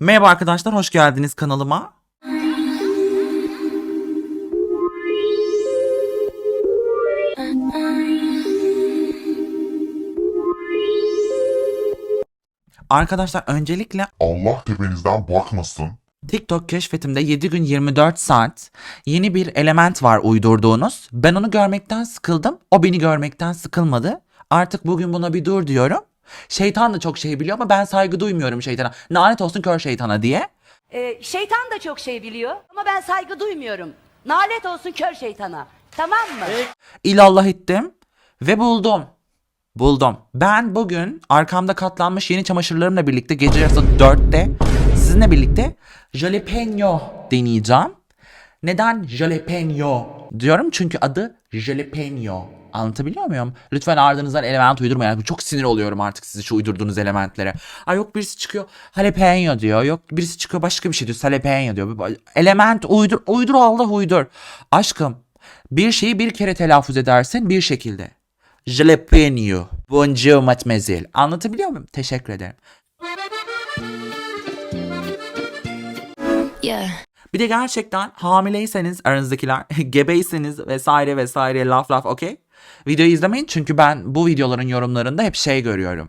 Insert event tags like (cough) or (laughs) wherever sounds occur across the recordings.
Merhaba arkadaşlar, hoş geldiniz kanalıma. Arkadaşlar öncelikle Allah tepenizden bakmasın. TikTok keşfetimde 7 gün 24 saat yeni bir element var uydurduğunuz. Ben onu görmekten sıkıldım. O beni görmekten sıkılmadı. Artık bugün buna bir dur diyorum. Şeytan da çok şey biliyor ama ben saygı duymuyorum şeytana. Lanet olsun kör şeytana diye. Ee, şeytan da çok şey biliyor ama ben saygı duymuyorum. Nalet olsun kör şeytana. Tamam mı? İlallah ettim ve buldum. Buldum. Ben bugün arkamda katlanmış yeni çamaşırlarımla birlikte gece yarısı 4'te sizinle birlikte jalapeno deneyeceğim. Neden jalapeno diyorum? Çünkü adı jalapeno. Anlatabiliyor muyum? Lütfen ardınızdan element uydurmayın. Çok sinir oluyorum artık sizi şu uydurduğunuz elementlere. Ay yok birisi çıkıyor jalapeno diyor. Yok birisi çıkıyor başka bir şey diyor. Jalapeno diyor. Element uydur. Uydur Allah uydur. Aşkım bir şeyi bir kere telaffuz edersin bir şekilde. Jalapeno. Bonjour mademoiselle. Anlatabiliyor muyum? Teşekkür ederim. Yeah. Bir de gerçekten hamileyseniz aranızdakiler, (laughs) gebeyseniz vesaire vesaire laf laf okey. Videoyu izlemeyin çünkü ben bu videoların yorumlarında hep şey görüyorum.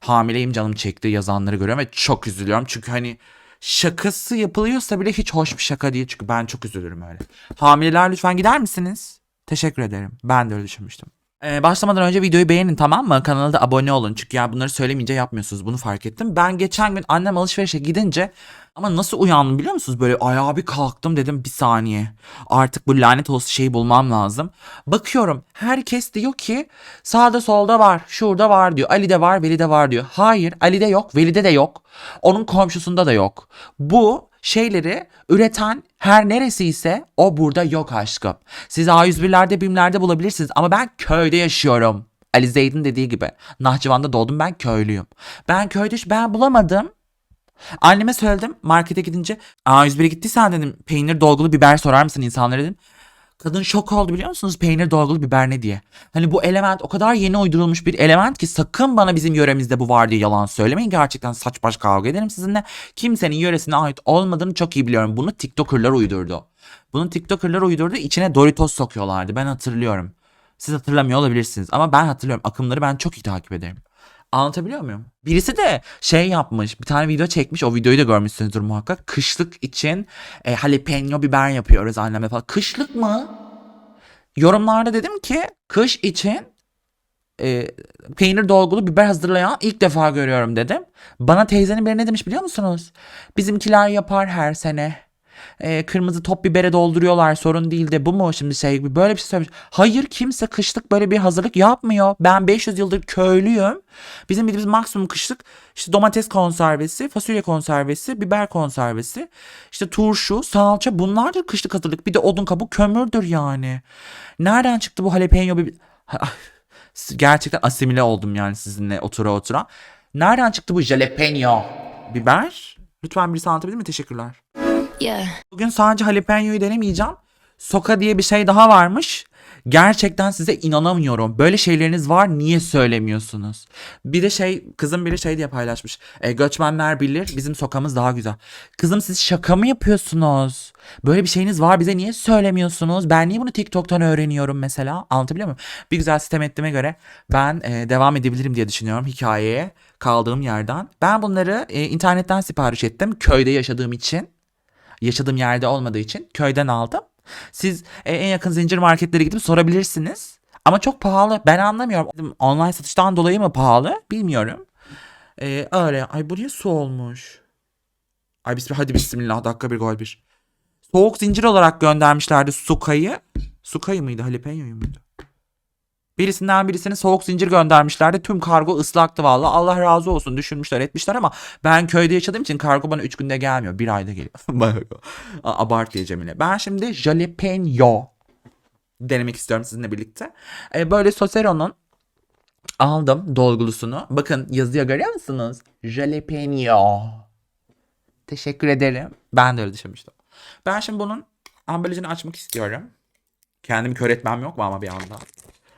Hamileyim canım çekti yazanları görüyorum ve çok üzülüyorum. Çünkü hani şakası yapılıyorsa bile hiç hoş bir şaka değil. Çünkü ben çok üzülürüm öyle. Hamileler lütfen gider misiniz? Teşekkür ederim. Ben de öyle düşünmüştüm. Ee, başlamadan önce videoyu beğenin tamam mı? Kanala da abone olun. Çünkü ya bunları söylemeyince yapmıyorsunuz. Bunu fark ettim. Ben geçen gün annem alışverişe gidince ama nasıl uyandım biliyor musunuz? Böyle ayağa bir kalktım dedim bir saniye. Artık bu lanet olası şeyi bulmam lazım. Bakıyorum herkes diyor ki sağda solda var, şurada var diyor. Ali'de var, Veli'de var diyor. Hayır Ali'de yok, Veli'de de yok. Onun komşusunda da yok. Bu şeyleri üreten her neresi ise o burada yok aşkım. Siz A101'lerde, BİM'lerde bulabilirsiniz ama ben köyde yaşıyorum. Ali Zeyd'in dediği gibi. Nahçıvan'da doğdum ben köylüyüm. Ben köyde ben bulamadım. Anneme söyledim markete gidince. A101'e gittiysen dedim peynir dolgulu biber sorar mısın insanlara dedim. Kadın şok oldu biliyor musunuz peynir dolgulu biber ne diye. Hani bu element o kadar yeni uydurulmuş bir element ki sakın bana bizim yöremizde bu var diye yalan söylemeyin. Gerçekten saç baş kavga ederim sizinle. Kimsenin yöresine ait olmadığını çok iyi biliyorum. Bunu TikToker'lar uydurdu. Bunu TikToker'lar uydurdu. İçine Doritos sokuyorlardı. Ben hatırlıyorum. Siz hatırlamıyor olabilirsiniz ama ben hatırlıyorum. Akımları ben çok iyi takip ederim. Anlatabiliyor muyum? Birisi de şey yapmış. Bir tane video çekmiş. O videoyu da görmüşsünüzdür muhakkak. Kışlık için e, jalapeno biber yapıyoruz annemle falan. Kışlık mı? Yorumlarda dedim ki kış için e, peynir dolgulu biber hazırlayan ilk defa görüyorum dedim. Bana teyzenin biri ne demiş biliyor musunuz? Bizimkiler yapar her sene. E, kırmızı top bibere dolduruyorlar sorun değil de bu mu şimdi şey gibi böyle bir şey söylemiş. Hayır kimse kışlık böyle bir hazırlık yapmıyor. Ben 500 yıldır köylüyüm. Bizim bildiğimiz maksimum kışlık işte domates konservesi, fasulye konservesi, biber konservesi, işte turşu, salça bunlardır kışlık hazırlık. Bir de odun kabuğu kömürdür yani. Nereden çıktı bu jalapeno biber? Gerçekten asimile oldum yani sizinle otura otura. Nereden çıktı bu jalapeno biber? Lütfen birisi anlatabilir mi? Teşekkürler. Bugün sadece jalapeno'yu denemeyeceğim. Soka diye bir şey daha varmış. Gerçekten size inanamıyorum. Böyle şeyleriniz var niye söylemiyorsunuz? Bir de şey kızım biri şey diye paylaşmış. E, göçmenler bilir bizim sokamız daha güzel. Kızım siz şaka mı yapıyorsunuz? Böyle bir şeyiniz var bize niye söylemiyorsunuz? Ben niye bunu TikTok'tan öğreniyorum mesela? Anlatabiliyor muyum? Bir güzel sistem ettiğime göre ben e, devam edebilirim diye düşünüyorum hikayeye kaldığım yerden. Ben bunları e, internetten sipariş ettim köyde yaşadığım için yaşadığım yerde olmadığı için köyden aldım. Siz e, en yakın zincir marketlere gidip sorabilirsiniz. Ama çok pahalı. Ben anlamıyorum. Online satıştan dolayı mı pahalı? Bilmiyorum. E, öyle. Ay bu niye su olmuş? Ay bismillah. Hadi bismillah. Dakika bir gol bir. Soğuk zincir olarak göndermişlerdi Suka'yı. Suka'yı mıydı? Jalapeno'yu muydu? Birisinden birisine soğuk zincir göndermişlerdi. Tüm kargo ıslaktı valla. Allah razı olsun düşünmüşler etmişler ama ben köyde yaşadığım için kargo bana 3 günde gelmiyor. Bir ayda geliyor. (laughs) Abart diyeceğim yine. Ben şimdi jalapeno denemek istiyorum sizinle birlikte. Ee, böyle Sosero'nun aldım dolgulusunu. Bakın yazıyor görüyor musunuz? Jalapeno. Teşekkür ederim. Ben de öyle düşünmüştüm. Ben şimdi bunun ambalajını açmak istiyorum. Kendimi kör etmem yok mu ama bir anda?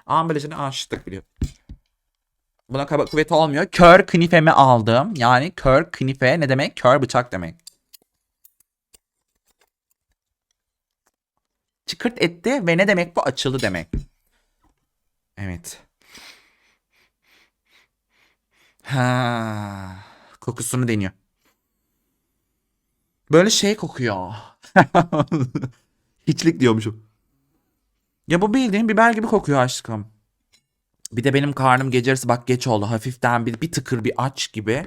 Ambalajını açtık biliyor. Buna kaba kuvveti olmuyor. Kör knifemi aldım. Yani kör knife ne demek? Kör bıçak demek. Çıkırt etti ve ne demek bu? Açıldı demek. Evet. Ha, kokusunu deniyor. Böyle şey kokuyor. (laughs) Hiçlik diyormuşum. Ya bu bildiğin biber gibi kokuyor aşkım. Bir de benim karnım gece yarısı bak geç oldu. Hafiften bir, bir tıkır bir aç gibi.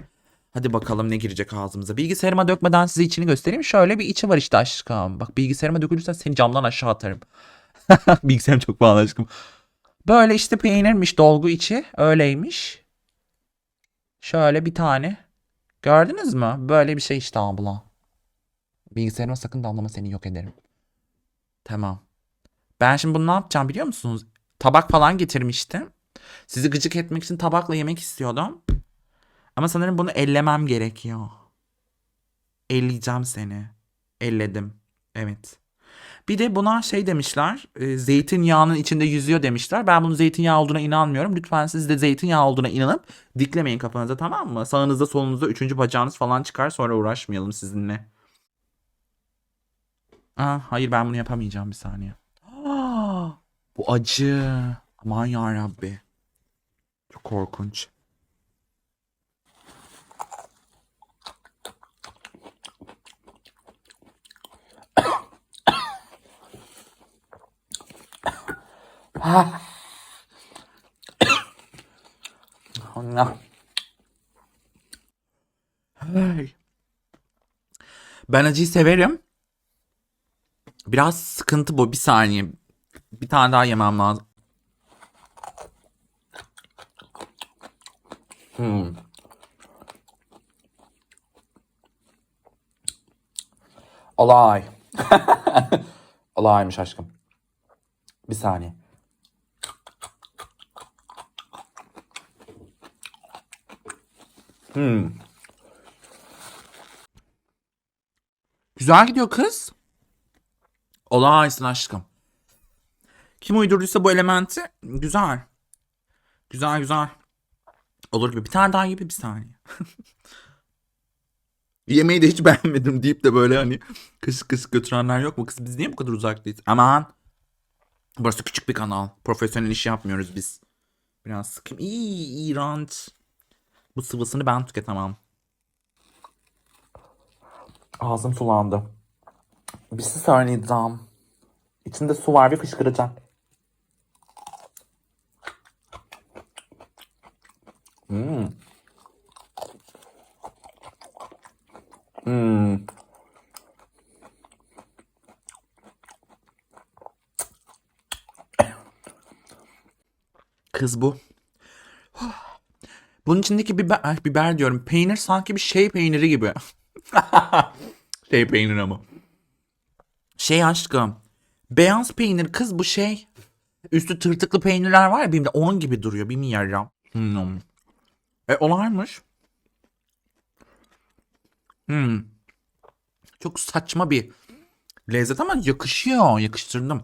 Hadi bakalım ne girecek ağzımıza. Bilgisayarıma dökmeden size içini göstereyim. Şöyle bir içi var işte aşkım. Bak bilgisayarıma dökülürsen seni camdan aşağı atarım. (laughs) Bilgisayarım çok pahalı aşkım. Böyle işte peynirmiş dolgu içi. Öyleymiş. Şöyle bir tane. Gördünüz mü? Böyle bir şey işte abla. Bilgisayarıma sakın damlama seni yok ederim. Tamam. Ben şimdi bunu ne yapacağım biliyor musunuz? Tabak falan getirmiştim. Sizi gıcık etmek için tabakla yemek istiyordum. Ama sanırım bunu ellemem gerekiyor. Elleyeceğim seni. Elledim. Evet. Bir de buna şey demişler. E, zeytinyağının içinde yüzüyor demişler. Ben bunun zeytinyağı olduğuna inanmıyorum. Lütfen siz de zeytinyağı olduğuna inanıp diklemeyin kafanıza tamam mı? Sağınızda solunuzda üçüncü bacağınız falan çıkar sonra uğraşmayalım sizinle. Aa, hayır ben bunu yapamayacağım bir saniye. Bu acı. Aman ya Rabbi. Çok korkunç. Allah. Hey. Ben acıyı severim. Biraz sıkıntı bu. Bir saniye. Bir tane daha yemem lazım. Hmm. Olay. Olaymış (laughs) aşkım. Bir saniye. Hmm. Güzel gidiyor kız. Olaysın aşkım. Kim uydurduysa bu elementi güzel. Güzel güzel. Olur gibi. Bir tane daha gibi bir saniye. (laughs) Yemeği de hiç beğenmedim deyip de böyle hani kısık kısık götürenler yok mu? Kız biz niye bu kadar uzaktayız? Aman. Burası küçük bir kanal. Profesyonel iş yapmıyoruz biz. Biraz sıkım. İyi, iğrenç. Bu sıvısını ben tüketemem. Ağzım sulandı. Bir şey söyleyeceğim. İçinde su var bir fışkıracak. Hmm. Hmm. Kız bu. Bunun içindeki biber, biber diyorum. Peynir sanki bir şey peyniri gibi. (laughs) şey peynir ama. Şey aşkım. Beyaz peynir kız bu şey. Üstü tırtıklı peynirler var ya benim de onun gibi duruyor. Bilmiyorum. Hmm. E olaymış. Hmm. Çok saçma bir lezzet ama yakışıyor. Yakıştırdım.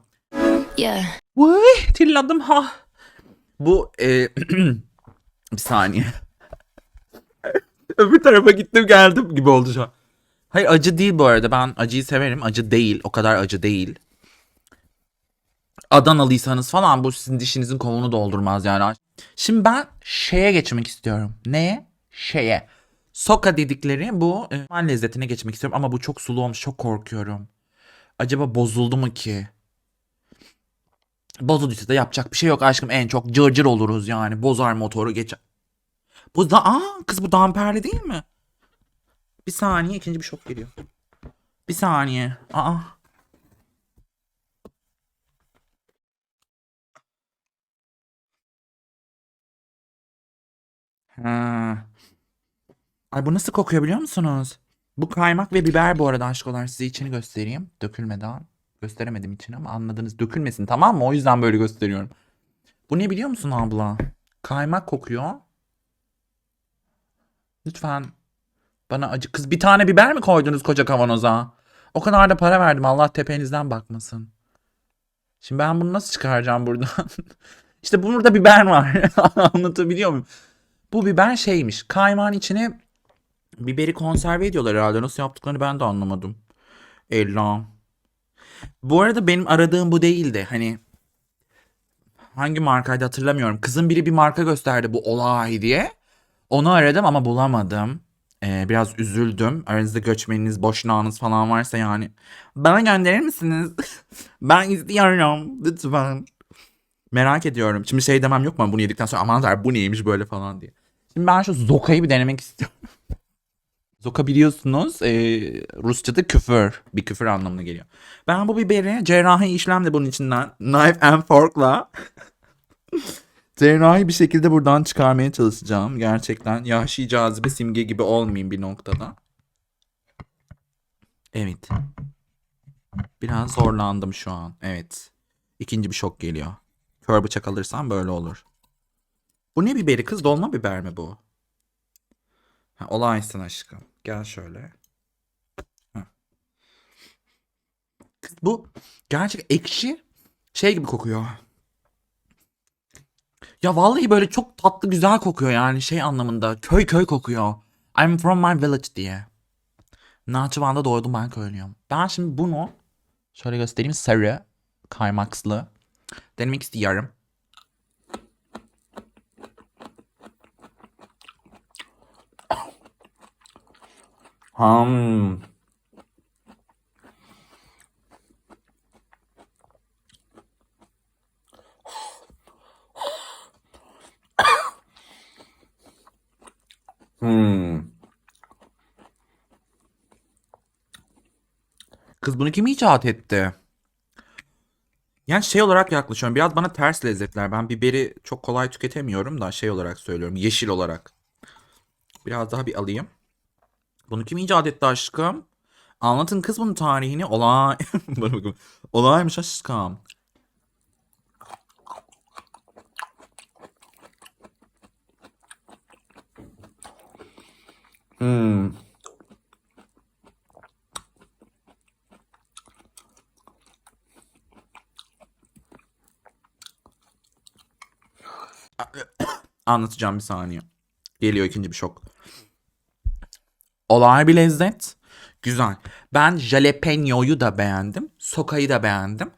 Yeah. Vay tırladım ha. Bu e, (clears throat) bir saniye. (laughs) Öbür tarafa gittim geldim gibi oldu şu an. Hayır acı değil bu arada. Ben acıyı severim. Acı değil. O kadar acı değil. Adanalıysanız falan bu sizin dişinizin kovunu doldurmaz yani. Şimdi ben şeye geçmek istiyorum. Neye? Şeye. Soka dedikleri bu e, lezzetine geçmek istiyorum ama bu çok sulu olmuş. Çok korkuyorum. Acaba bozuldu mu ki? Bozulduysa da yapacak bir şey yok aşkım. En çok cırcır oluruz yani. Bozar motoru geçer. Bu da aa kız bu damperli değil mi? Bir saniye ikinci bir şok geliyor. Bir saniye. Aa. Ha. Ay bu nasıl kokuyor biliyor musunuz? Bu kaymak ve biber bu arada aşkolar size içini göstereyim. Dökülmeden. Gösteremedim içini ama anladınız. Dökülmesin tamam mı? O yüzden böyle gösteriyorum. Bu ne biliyor musun abla? Kaymak kokuyor. Lütfen bana acı. Kız bir tane biber mi koydunuz koca kavanoza? O kadar da para verdim. Allah tepenizden bakmasın. Şimdi ben bunu nasıl çıkaracağım buradan? (laughs) işte burada biber var. (laughs) Anlatabiliyor muyum? Bu biber şeymiş. Kaymağın içine biberi konserve ediyorlar herhalde. Nasıl yaptıklarını ben de anlamadım. Ella. Bu arada benim aradığım bu değildi. Hani hangi markaydı hatırlamıyorum. Kızın biri bir marka gösterdi bu olay diye. Onu aradım ama bulamadım. Ee, biraz üzüldüm. Aranızda göçmeniniz, boşnağınız falan varsa yani. Bana gönderir misiniz? (laughs) ben istiyorum. Lütfen. Merak ediyorum. Şimdi şey demem yok mu bunu yedikten sonra aman der bu neymiş böyle falan diye. Şimdi ben şu Zoka'yı bir denemek istiyorum. (laughs) Zoka biliyorsunuz e, Rusça'da küfür. Bir küfür anlamına geliyor. Ben bu biberi cerrahi işlemle bunun içinden knife and fork'la (laughs) cerrahi bir şekilde buradan çıkarmaya çalışacağım. Gerçekten yahşi cazibe simge gibi olmayayım bir noktada. Evet. Biraz zorlandım şu an. Evet. İkinci bir şok geliyor. Kör bıçak alırsam böyle olur. Bu ne biberi kız? Dolma biber mi bu? Ha, olaysın aşkım. Gel şöyle. Ha. Bu gerçek ekşi şey gibi kokuyor. Ya vallahi böyle çok tatlı güzel kokuyor yani şey anlamında. Köy köy kokuyor. I'm from my village diye. Nahçıvan'da doğdum ben köylüyüm. Ben şimdi bunu şöyle göstereyim sarı kaymakslı denemek istiyorum. Hmm. Hmm. Kız bunu kim icat etti? Yani şey olarak yaklaşıyorum. Biraz bana ters lezzetler. Ben biberi çok kolay tüketemiyorum da şey olarak söylüyorum. Yeşil olarak. Biraz daha bir alayım. Bunu kim icat etti aşkım? Anlatın kız bunun tarihini. Olay. (laughs) Olaymış aşkım. Hmm. (coughs) Anlatacağım bir saniye. Geliyor ikinci bir şok. Olay bir lezzet. Güzel. Ben jalapeno'yu da beğendim. Sokayı da beğendim.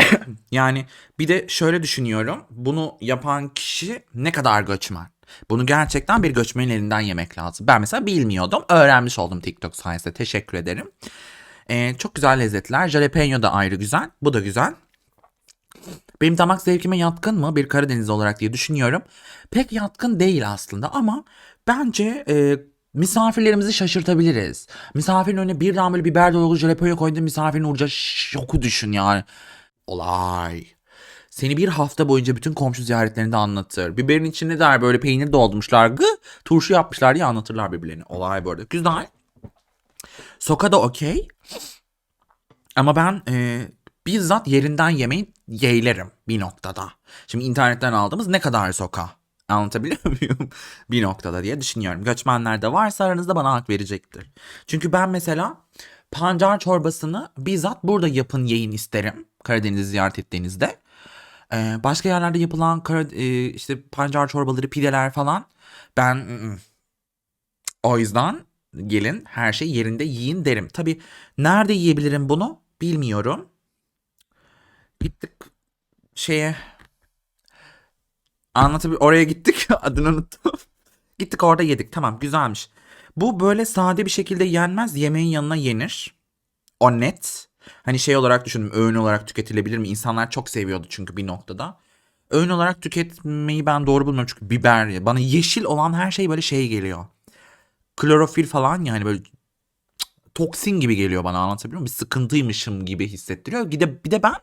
(coughs) yani bir de şöyle düşünüyorum. Bunu yapan kişi ne kadar göçmen. Bunu gerçekten bir göçmenin elinden yemek lazım. Ben mesela bilmiyordum. Öğrenmiş oldum TikTok sayesinde. Teşekkür ederim. Ee, çok güzel lezzetler. Jalapeno da ayrı güzel. Bu da güzel. Benim damak zevkime yatkın mı bir Karadeniz olarak diye düşünüyorum. Pek yatkın değil aslında ama bence e, misafirlerimizi şaşırtabiliriz. Misafirin önüne bir damla biber dolgu jalapeno koyduğun misafirin olacağı şoku düşün yani. Olay. Seni bir hafta boyunca bütün komşu ziyaretlerinde anlatır. Biberin içinde der böyle peynir doldurmuşlar. Gı, turşu yapmışlar diye anlatırlar birbirlerini. Olay arada. Güzel. Soka da okey. Ama ben e, bizzat yerinden yemeyi yeğlerim bir noktada. Şimdi internetten aldığımız ne kadar soka? Anlatabiliyor (laughs) muyum? bir noktada diye düşünüyorum. Göçmenler de varsa aranızda bana hak verecektir. Çünkü ben mesela pancar çorbasını bizzat burada yapın yiyin isterim. Karadeniz'i ziyaret ettiğinizde. Ee, başka yerlerde yapılan kara, e, işte pancar çorbaları, pideler falan ben o yüzden gelin her şey yerinde yiyin derim. Tabii nerede yiyebilirim bunu bilmiyorum. Gittik şeye anlatabilir oraya gittik (laughs) adını unuttum. gittik orada yedik tamam güzelmiş. Bu böyle sade bir şekilde yenmez yemeğin yanına yenir. O net. Hani şey olarak düşündüm öğün olarak tüketilebilir mi? İnsanlar çok seviyordu çünkü bir noktada. Öğün olarak tüketmeyi ben doğru bulmuyorum çünkü biber bana yeşil olan her şey böyle şey geliyor. Klorofil falan yani böyle toksin gibi geliyor bana anlatabiliyor muyum? Bir sıkıntıymışım gibi hissettiriyor. Bir de, bir de ben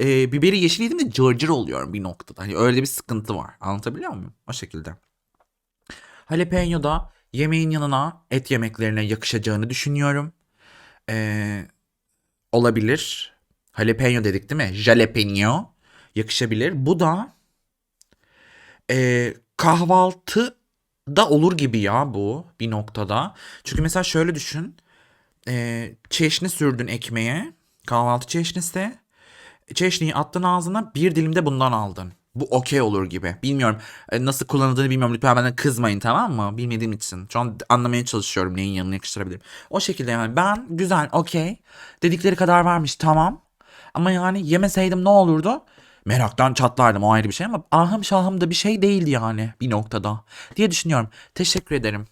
e, biberi yeşil yediğimde cırcır oluyorum bir noktada. Hani öyle bir sıkıntı var. Anlatabiliyor muyum? O şekilde. Jalapeno da yemeğin yanına et yemeklerine yakışacağını düşünüyorum. Ee, olabilir. Jalapeno dedik değil mi? Jalapeno yakışabilir. Bu da e, kahvaltı da olur gibi ya bu bir noktada. Çünkü mesela şöyle düşün. E, çeşni sürdün ekmeğe. Kahvaltı çeşnisi. Çeşniyi attın ağzına bir dilim de bundan aldın. Bu okey olur gibi. Bilmiyorum. E, nasıl kullanıldığını bilmiyorum. Lütfen bana kızmayın tamam mı? Bilmediğim için. Şu an anlamaya çalışıyorum neyin yanına yakıştırabilirim. O şekilde yani. Ben güzel okey. Dedikleri kadar varmış tamam. Ama yani yemeseydim ne olurdu? Meraktan çatlardım o ayrı bir şey ama ahım şahım da bir şey değildi yani bir noktada diye düşünüyorum. Teşekkür ederim.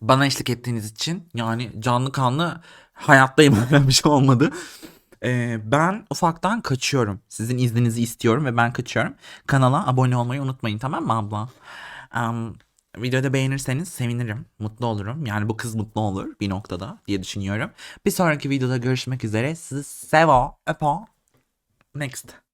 Bana eşlik ettiğiniz için yani canlı kanlı hayattayım (laughs) bir şey olmadı. Ee, ben ufaktan kaçıyorum. Sizin izninizi istiyorum ve ben kaçıyorum. Kanala abone olmayı unutmayın tamam mı abla? Em, videoda beğenirseniz sevinirim. Mutlu olurum. Yani bu kız mutlu olur bir noktada diye düşünüyorum. Bir sonraki videoda görüşmek üzere. Sizi sevo. Öpo. Next.